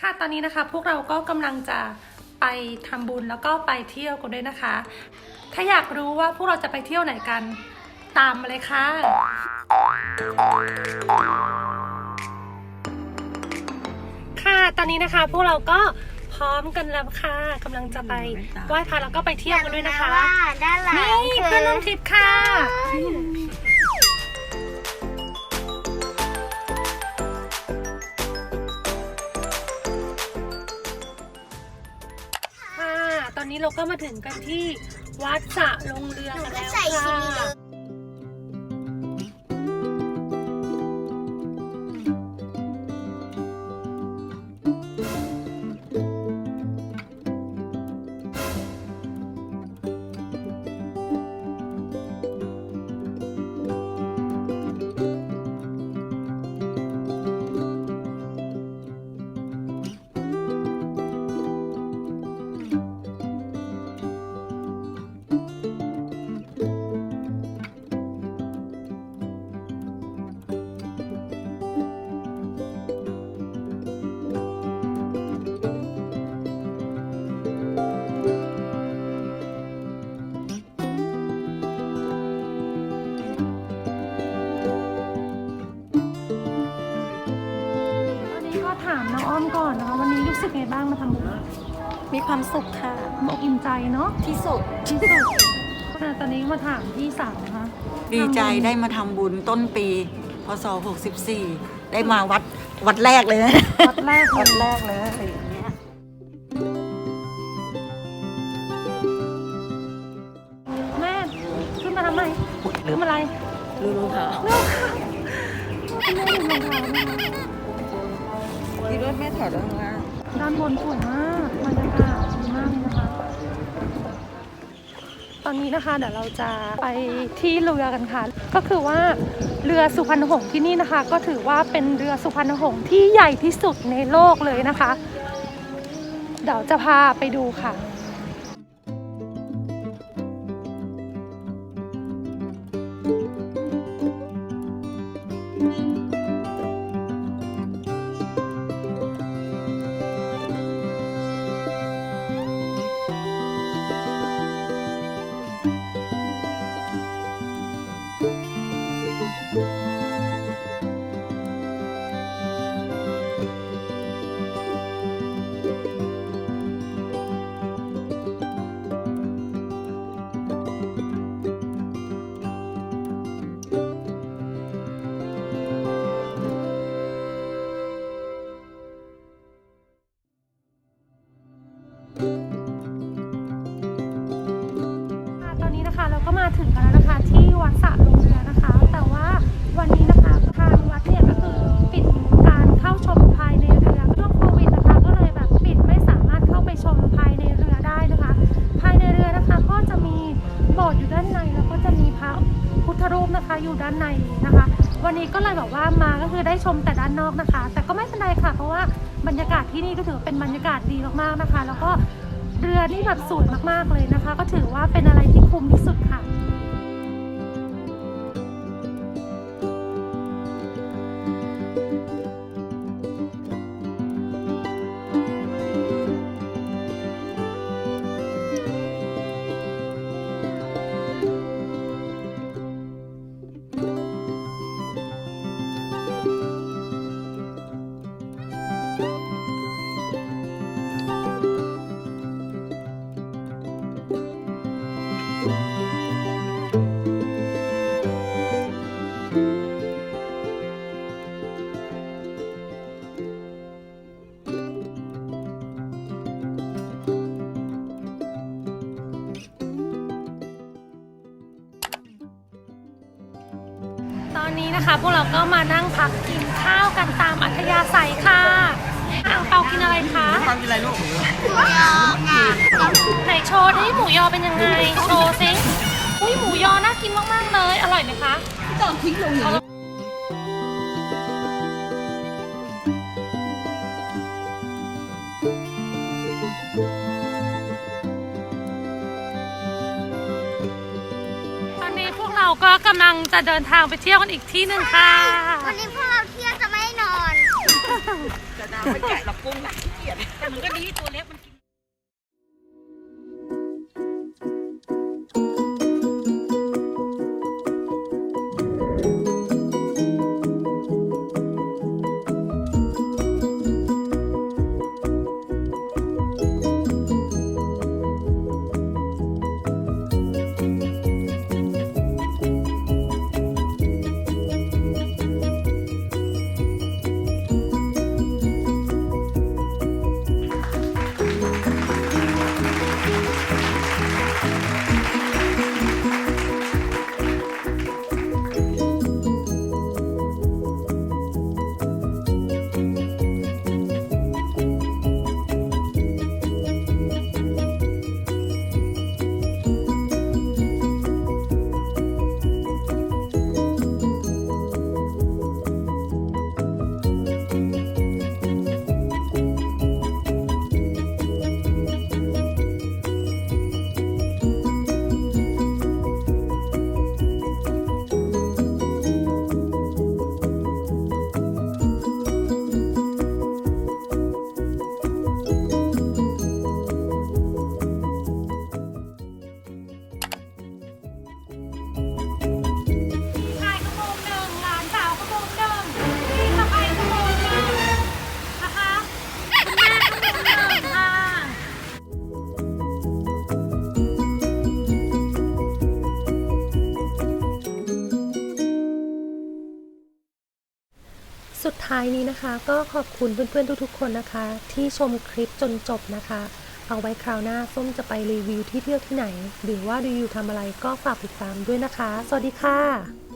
ค่ะตอนนี้นะคะพวกเราก็กำลังจะไปทำบุญแล้วก็ไปเที่ยวกันด้วยนะคะ ถ้าอยากรู้ว่าพวกเราจะไปเที่ยวไหนกันตามมาเลยค่ะ ค่ะตอนนี้นะคะพวกเราก็พร้อมกันแล้วค่ะกำลังจะไปไหว้พระแล้วก็ไปเที่ยวกันด้วยนะคะว่าด้านหลังนี่คืเพื่อนร่วมทริปค่ะค่ะ เราก็มาถึงกันที่วัดสระลงเรือหนูกันก็แล้ว ใส่ ก่อนนะคะ วันนี้รู้สึกไงบ้างมาทำบุญมีความสุขค่ะบอกอิ่มใจเนาะที่สุดที่สุดอะตอนนี้มาถามพี่สาวนะคะดีใจทำบุญได้มาทำบุญต้นปีพศ64 ได้มาวัดวัดแรกเลยนะวัดแรกเลวัยดแรกเลยอย่างเงี้ยแม่ขึ้นมาทำไมลืมอะไรลืมรองเท้าลืมค่ะแม่ลืมรองเท้านะ คะคิดว่าแม่ถอดรองเท้าด้านบนสวยมากบรรยากาศดีมากเลยนะคะ ตอนนี้นะคะเดี๋ยวเราจะไปที่เรือกันค่ะ ก็คือว่าเรือสุพรรณหงส์ที่นี่นะคะ ก็ถือว่าเป็นเรือสุพรรณหงส์ที่ใหญ่ที่สุดในโลกเลยนะคะ เดี๋ยวจะพาไปดูค่ะ ตอนนี้นะคะเราก็มาถึงกันแล้วนะคะ ที่วัดสระลงเรือนะคะ แต่ว่าวันนี้นะคะทางวัดเนี่ยก็คือปิดการเข้าชมภายในเรือช่วงโควิดนะคะก็เลยแบบปิดไม่สามารถเข้าไปชมภายในเรือได้นะคะ ภายในเรือนะคะก็จะมีโบสถ์อยู่ด้านในแล้วก็จะมีพระพุทธรูปนะคะอยู่ด้านในนะคะ วันนี้ก็เลยแบบว่า ได้ชมแต่ด้านนอกนะคะ แต่ก็ไม่เป็นไรค่ะ เพราะว่าบรรยากาศที่นี่ก็ถือเป็นบรรยากาศดีมากๆนะคะ แล้วก็เรือนี่แบบสวยมากๆเลยนะคะ ก็ถือว่าเป็นอะไรที่คุ้มที่สุดค่ะ ตอนนี้นะคะ พวกเราก็มานั่งพักกินข้าวกันตามอัธยาศัยค่ะอ่างเปากินอะไรคะฟังกินอะไรลูกหมูยอไหนโชว์ดิหมูยอเป็นยังไง โชว์สิอุ้ยหมูยอน่ากินมากๆเลย อร่อยไหมคะ ตอนทิ้งลงอย่างต กเราก็กำลังจะเดินทางไปเที่ยวกันอีกที่หนึ่งค่ะ วันนี้พวกเราเที่ยวจะไม่นอน แต่น้ำไม่แกะหรอกกุ้งนะขี้เกียจแต่มันก็ดีตัวเล็กมัน ท้ายนี้นะคะ ก็ขอบคุณเพื่อนๆทุกๆ คนนะคะ ที่ชมคลิปจนจบนะคะ เอาไว้คราวหน้าส้มจะไปรีวิวที่เที่ยวที่ไหน หรือว่ารีวิวทำอะไรก็ฝากติดตามด้วยนะคะ สวัสดีค่ะ